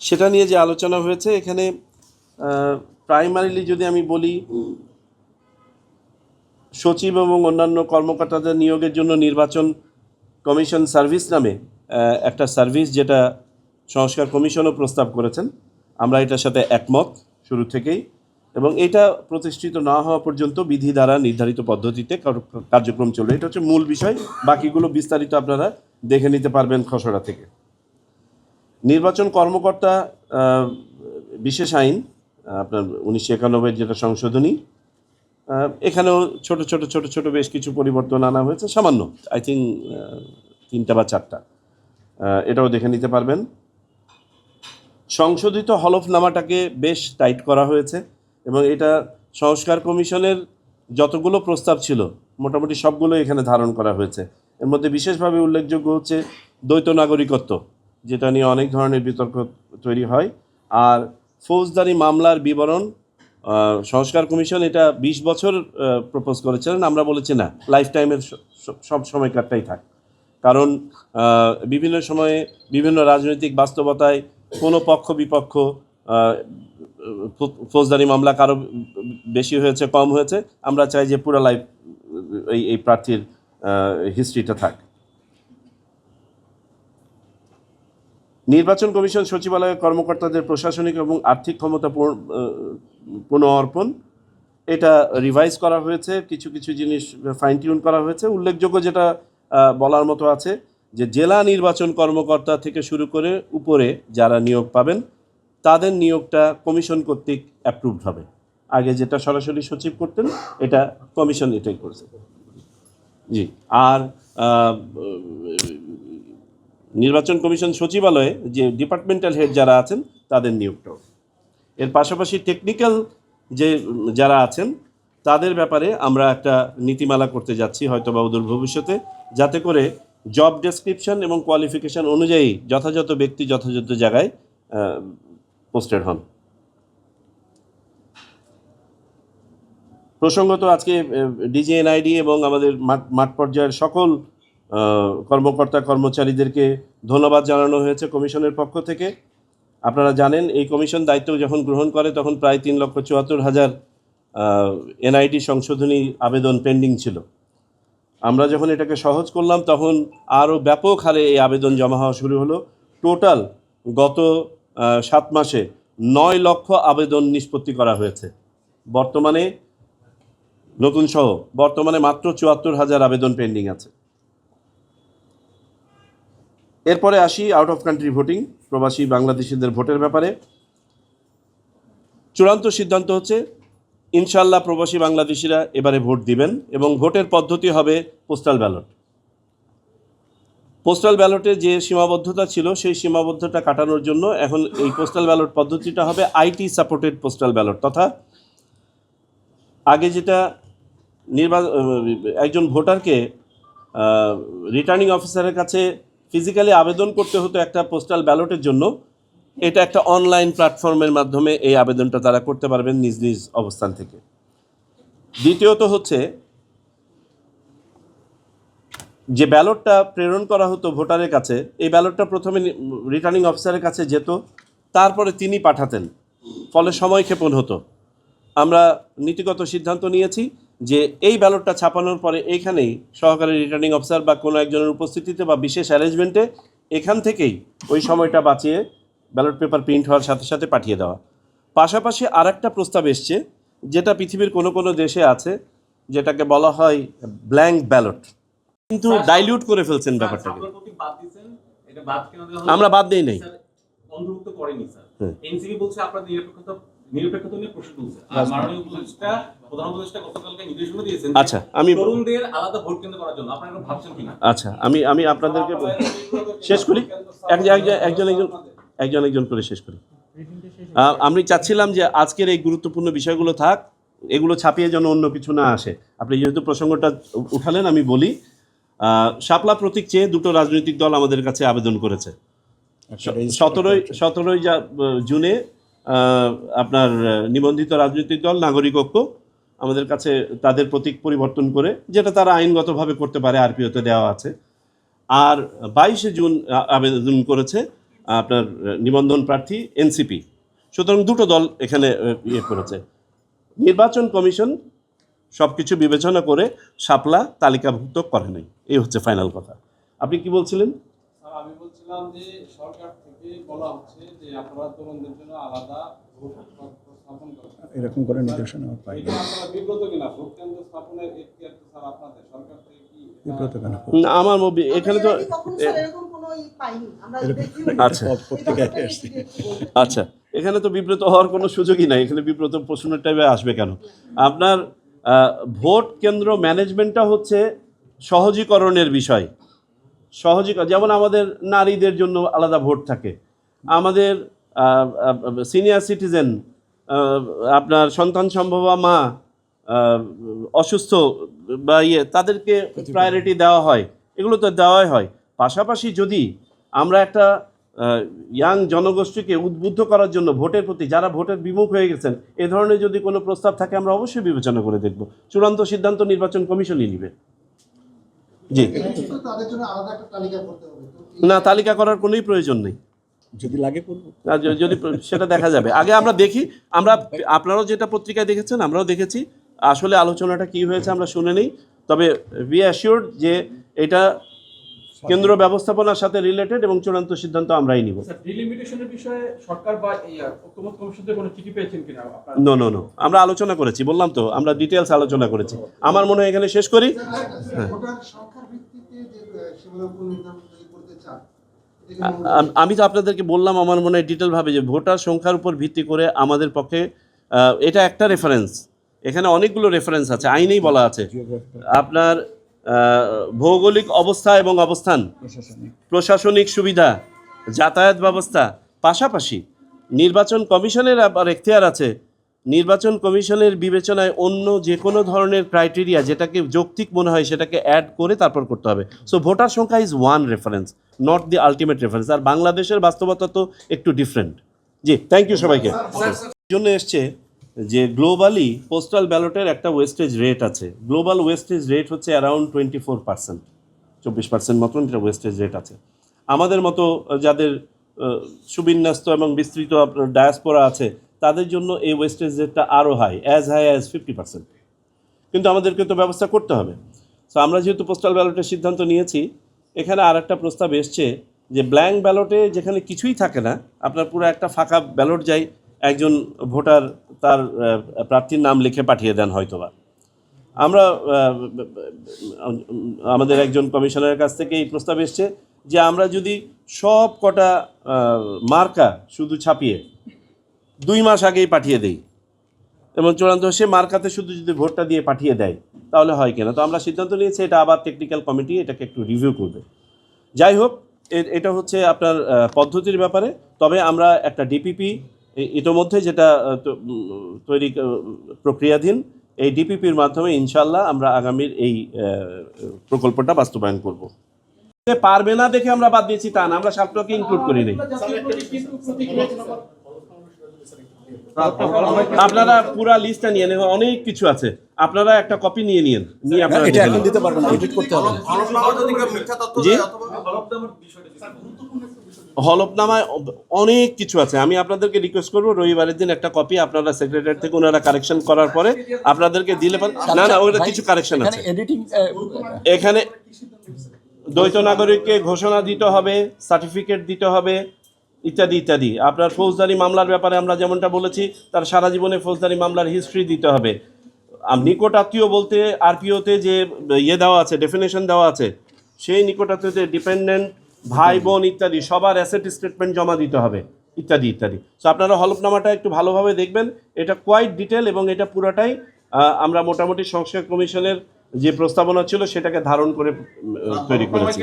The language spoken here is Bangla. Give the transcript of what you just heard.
সেটা নিয়ে যে আলোচনা হয়েছে, এখানে প্রাইমারিলি যদি আমি বলি, সচিব এবং অন্যান্য কর্মকর্তাদের নিয়োগের জন্য নির্বাচন কমিশন সার্ভিস নামে একটা সার্ভিস যেটা সংস্কার কমিশনও প্রস্তাব করেছেন। আমরা এটার সাথে একমত শুরু থেকেই এবং এটা প্রতিষ্ঠিত না হওয়া পর্যন্ত বিধি দ্বারা নির্ধারিত পদ্ধতিতে কার্যক্রম চলবে। এটা হচ্ছে মূল বিষয়। বাকিগুলো বিস্তারিত আপনারা দেখে নিতে পারবেন খসড়া থেকে। নির্বাচন কর্মকর্তা বিশেষ আইন আপনার উনিশশো একানব্বই যেটা সংশোধনী এখানেও ছোট ছোট ছোট ছোট বেশ কিছু পরিবর্তন আনা হয়েছে, সামান্য আই থিঙ্ক তিনটা বা চারটা। এটাও দেখে নিতে পারবেন। সংশোধিত হলফনামাটাকে বেশ টাইট করা হয়েছে এবং এটা সংস্কার কমিশনের যতগুলো প্রস্তাব ছিল, মোটামুটি সবগুলো এখানে ধারণ করা হয়েছে। এর মধ্যে বিশেষভাবে উল্লেখযোগ্য হচ্ছে দ্বৈত নাগরিকত্ব। যেটা নিয়ে অনেক ধরনের বিতর্ক তৈরি হয়। আর ফৌজদারি মামলার বিবরণ সংস্কার কমিশন এটা বিশ বছর প্রপোজ করেছিলেন। আমরা বলেছি না লাইফ টাইমের সব সময়কারটাই থাক। কারণ বিভিন্ন সময়ে বিভিন্ন রাজনৈতিক বাস্তবতায় কোনো পক্ষ বিপক্ষ ফৌজদারি মামলা কারও বেশি হয়েছে, কম হয়েছে। আমরা চাই যে পুরো লাইফ এই এই প্রার্থীর হিস্ট্রিটা থাক। নির্বাচন কমিশন সচিবালয়ের কর্মকর্তাদের প্রশাসনিক এবং আর্থিক ক্ষমতা পুনঃঅর্পণ। এটা রিভাইজ করা হয়েছে, কিছু কিছু জিনিস ফাইন টিউন করা হয়েছে। উল্লেখযোগ্য যেটা বলার মতো আছে যে জেলা নির্বাচন কর্মকর্তা থেকে শুরু করে উপরে যারা নিয়োগ পাবেন, তাদের নিয়োগটা কমিশন কর্তৃক অ্যাপ্রুভড হবে। আগে যেটা সরাসরি সচিব করতেন, এটা কমিশন এটাই করছে। জি, আর নির্বাচন কমিশন সচিবালয়ে যে ডিপার্টমেন্টাল হেড যারা আছেন, তাদের নিয়োগটাও। এর পাশাপাশি টেকনিক্যাল যে যারা আছেন, তাদের ব্যাপারে আমরা একটা নীতিমালা করতে যাচ্ছি হয়তো বা অদূর ভবিষ্যতে, যাতে করে জব ডেসক্রিপশন এবং কোয়ালিফিকেশন অনুযায়ী যথাযথ ব্যক্তি যথাযথ জায়গায় পোস্টেড হন। প্রসঙ্গত আজকে ডিজিএনআইডি এবং আমাদের মাঠ মাঠ পর্যায়ের সকল কর্মকর্তা কর্মচারীদেরকে ধন্যবাদ জানানো হয়েছে কমিশনের পক্ষ থেকে। আপনারা জানেন, এই কমিশন দায়িত্ব যখন গ্রহণ করে, তখন প্রায় তিন লক্ষ চুয়াত্তর হাজার এনআইটি সংশোধনী আবেদন পেন্ডিং ছিল। আমরা যখন এটাকে সহজ করলাম, তখন আরও ব্যাপক হারে এই আবেদন জমা হওয়া শুরু হলো। টোটাল গত সাত মাসে নয় লক্ষ আবেদন নিষ্পত্তি করা হয়েছে। বর্তমানে নতুন সহ, বর্তমানে মাত্র চুয়াত্তর হাজার আবেদন পেন্ডিং আছে। এরপরে আসি আউট অফ কান্ট্রি ভোটিং প্রবাসী বাংলাদেশিদের ভোটের ব্যাপারে। চূড়ান্ত সিদ্ধান্ত হচ্ছে ইনশাল্লাহ প্রবাসী বাংলাদেশিরা এবারে ভোট দিবেন এবং ভোটের পদ্ধতি হবে পোস্টাল ব্যালট পোস্টাল ব্যালটে যে সীমাবদ্ধতা ছিল, সেই সীমাবদ্ধতা কাটানোর জন্য এখন এই পোস্টাল ব্যালট পদ্ধতিটা হবে আইটি সাপোর্টেড পোস্টাল ব্যালট তথা আগে যেটা নির্বা একজন ভোটারকে রিটার্নিং অফিসারের কাছে ফিজিক্যালি আবেদন করতে হতো একটা পোস্টাল ব্যালটের জন্য। এটা একটা অনলাইন প্ল্যাটফর্মের মাধ্যমে এই আবেদনটা তারা করতে পারবেন নিজ নিজ অবস্থান থেকে। দ্বিতীয়ত হচ্ছে, যে ব্যালটটা প্রেরণ করা হতো ভোটারের কাছে, এই ব্যালটটা প্রথমে রিটার্নিং অফিসারের কাছে যেত, তারপরে তিনি পাঠাতেন। ফলে সময় ক্ষেপণ হতো। আমরা নীতিগত সিদ্ধান্ত নিয়েছি যে এই ব্যালটটা ছাপানোর পরে এইখানেই সহকারী রিটার্নিং অফিসার বা কোনো একজনের উপস্থিতিতে বা বিশেষ অ্যারেঞ্জমেন্টে এখান থেকেই ওই সময়টা বাঁচিয়ে ব্যালট পেপার প্রিন্ট হওয়ার সাথে সাথে পাঠিয়ে দেওয়া। পাশাপাশি আরেকটা প্রস্তাব এসছে যেটা পৃথিবীর কোনো কোনো দেশে আছে যেটাকে বলা হয় ব্ল্যাঙ্ক ব্যালট। কিন্তু ডাইলিউট করে ফেলছেন ব্যাপারটাকে? আমরা বাদ দিই নাই। অন্তর্ভুক্ত করেনি স্যার। এনসিবি বলছে আপনার নিরপেক্ষতা নিরপেক্ষতা নিয়ে প্রশ্ন তুলছে আর মাননীয় উপদেষ্টা আচ্ছা, আমি- তরুণদের আলাদা ভোট কেন্দ্র করার জন্য। আপনারা ভাবছেন কিনা? আচ্ছা আমি আমি আপনাদেরকে শেষ করি? এক এক- একজন একজন একজন একজন করে শেষ করি। আমি চাচ্ছিলাম যে আজকের এই গুরুত্বপূর্ণ বিষয়গুলো থাক এগুলো ছাপিয়ে যেন অন্য কিছু না আসে। আপনি যেহেতু প্রসঙ্গটা উঠালেন আমি বলি আহ, শাপলা প্রতীক চেয়ে দুটো রাজনৈতিক দল আমাদের কাছে আবেদন করেছে। সতেরোই সতেরোই যা জুনে আপনার নিবন্ধিত রাজনৈতিক দল নাগরিক ঐক্য আমাদের কাছে তাদের প্রতীক পরিবর্তন করে, যেটা তারা আইনগতভাবে করতে পারে, আরপিওতে দেওয়া আছে। আর বাইশে জুন আবেদন করেছে আপনার নিবন্ধন প্রার্থী এনসিপি। সুতরাং দুটো দল এখানে ইয়ে করেছে। নির্বাচন কমিশন সব কিছু বিবেচনা করে শাপলা তালিকাভুক্ত করে নাই। এই হচ্ছে ফাইনাল কথা। আপনি কি বলছিলেন? আমি বলছিলাম যে সরকার থেকে বলা হচ্ছে যে আপনারা তরুণদের জন্য আলাদা এরকম করে নির্দেশনা আমার পাই বিব্রত কিনা? ভোট কেন্দ্র স্থাপনের এখতিয়ার তো স্যার আপনাদের। সরকার থেকে কি বিব্রত কেন? না, আমার মবি- এখানে তো। আচ্ছা। আচ্ছা এখানে তো বিব্রত হওয়ার কোনো সুযোগই নাই। এখানে বিব্রত প্রশ্নের টাইপে আসবে কেন? আপনার ভোট কেন্দ্র ম্যানেজমেন্টটা হচ্ছে সহজীকরণের বিষয়। সহজী যেমন আমাদের নারীদের জন্য আলাদা ভোট থাকে। আমাদের সিনিয়র সিটিজেন আপনার সন্তান সম্ভবা মা অসুস্থ বা ইয়ে তাদেরকে প্রায়োরিটি দেওয়া হয়। এগুলো তো দেওয়াই হয়। পাশাপাশি যদি আমরা একটা ইয়াং জনগোষ্ঠীকে উদ্বুদ্ধ করার জন্য ভোটের প্রতি যারা ভোটের বিমুখ হয়ে গেছেন এ ধরনের যদি কোনো প্রস্তাব থাকে আমরা অবশ্যই বিবেচনা করে দেখব। চূড়ান্ত সিদ্ধান্ত নির্বাচন কমিশনই নেবে। জি। কিন্তু তাদের জন্য আলাদা একটা তালিকা করতে হবে। তো এই- না তালিকা করার কোনোই প্রয়োজন নেই। যদি লাগে যদি সেটা দেখা যাবে। আগে আমরা দেখি আমরা আপনারাও যেটা পত্রিকায় দেখেছেন আমরাও দেখেছি। আসলে আলোচনাটা কি হয়েছে আমরা শুনে নিই। তবে বি অ্যাসিওর্ড যে এটা কেন্দ্র ব্যবস্থাপনার সাথে রিলেটেড এবং চূড়ান্ত সিদ্ধান্ত আমরাই নিব। স্যার ডিলিমিটেশনের বিষয়ে সরকার বা এই আহ, ঐক্যমত কমিশন থেকে কোনো চিঠি পেয়েছেন কিনা আপনার? নো নো নো আমরা আলোচনা করেছি বললাম তো আমরা ডিটেলস আলোচনা করেছি। আমার মনে হয় এখানে শেষ করি। আরেকটা, আম- তো আপনাদেরকে বললাম আমার মনে হয় ডিটেলভাবে যে ভোটার সংখ্যার উপর ভিত্তি করে আমাদের পক্ষে এটা একটা রেফারেন্স এখানে অনেকগুলো রেফারেন্স আছে আইনেই বলা আছে। আপনার ভৌগোলিক অবস্থা এবং অবস্থান প্রশাসনিক। প্রশাসনিক সুবিধা যাতায়াত ব্যবস্থা পাশাপাশি নির্বাচন কমিশনের আবার এখতিয়ার আছে নির্বাচন কমিশনের বিবেচনায় অন্য যে কোনো ধরনের ক্রাইটেরিয়া যেটাকে যৌক্তিক মনে হয় সেটাকে অ্যাড করে তারপর করতে হবে। সো ভোটার সংখ্যা is one reference not the ultimate reference আর বাংলাদেশের বাস্তবতা তো একটু ডিফারেন্ট জি থ্যাংক ইউ সবাইকে। জন্য এসছে যে গ্লোবালি পোস্টাল ব্যালটের একটা ওয়েস্টেজ রেট আছে। গ্লোবাল ওয়েস্টেজ রেট হচ্ছে অ্যারাউন্ড টোয়েন্টি ফোর পার্সেন্ট চব্বিশ পার্সেন্ট মতন এটা ওয়েস্টেজ রেট আছে। আমাদের মতো যাদের সুবিন্যস্ত এবং বিস্তৃত ডায়াসপোরা আছে তাদের জন্য এই ওয়েস্টেজ রেটটা আরও high as high as fifty percent কিন্তু আমাদেরকে তো ব্যবস্থা করতে হবে। সো আমরা যেহেতু পোস্টাল ব্যালটের সিদ্ধান্ত নিয়েছি, এখানে আর একটা প্রস্তাব এসছে যে ব্ল্যাঙ্ক ব্যালটে যেখানে কিছুই থাকে না, আপনার পুরো একটা ফাঁকা ব্যালট যাই একজন ভোটার তার প্রার্থীর নাম লিখে পাঠিয়ে দেন হয়তোবা। আমরা আমাদের একজন কমিশনারের কাছ থেকে এই প্রস্তাব এসছে যে আমরা যদি সব কটা মার্কা শুধু ছাপিয়ে দুই মাস আগেই পাঠিয়ে দেই। এবং চূড়ান্ত সে মার্কাতে শুধু যদি ভোটটা দিয়ে পাঠিয়ে দেয়, তাহলে হয় কিনা? তো আমরা সিদ্ধান্ত নিয়েছি, এটা আবার টেকনিক্যাল কমিটি এটাকে একটু রিভিউ করবে। যাই হোক এটা হচ্ছে আপনার পদ্ধতির ব্যাপারে। তবে আমরা একটা ডিপিপি ইতোমধ্যে যেটা তৈরি প্রক্রিয়াধীন, এই ডিপিপির মাধ্যমে ইনশাল্লাহ আমরা আগামীর এই প্রকল্পটা বাস্তবায়ন করব। পারবে না দেখে আমরা বাদ দিয়েছি, তা না, আমরা সাপটাকে ইনক্লুড করি নাই। আপনারা পুরা লিস্টটা নিয়ে নেন অনেক কিছু আছে। আপনারা একটা কপি নিয়ে নিন নিয়ে আপনারা এটা এখন দিতে পারব না এডিট করতে হবে। হলফনামায় অনেক কিছু আছে। আমি আপনাদেরকে রিকোয়েস্ট করব রবিবারের দিন একটা কপি আপনারা সেক্রেটারি থেকে ওনারা কারেকশন করার পরে আপনাদেরকে দিলে পারে না না ওটা কিছু কারেকশন আছে। এখানে দ্বৈত নাগরিককে ঘোষণা দিতে হবে সার্টিফিকেট দিতে হবে ইত্যাদি ইত্যাদি। আপনার ফৌজদারি মামলার ব্যাপারে আমরা যেমনটা বলেছি, তার সারা জীবনে ফৌজদারি মামলার হিস্ট্রি দিতে হবে। নিকট আত্মীয় বলতে আরপিওতে যে ইয়ে দেওয়া আছে ডেফিনেশন দেওয়া আছে, সেই নিকট আত্মীয়তে ডিপেন্ডেন্ট ভাই, বোন ইত্যাদি, সবার অ্যাসেট স্টেটমেন্ট জমা দিতে হবে, ইত্যাদি ইত্যাদি। সো আপনারা হলফনামাটা একটু ভালোভাবে দেখবেন। এটা কোয়াইট ডিটেল এবং এটা পুরোটাই আমরা মোটামুটি সংস্কার কমিশনের যে প্রস্তাবনা ছিল, সেটাকে ধারণ করে তৈরি করেছি।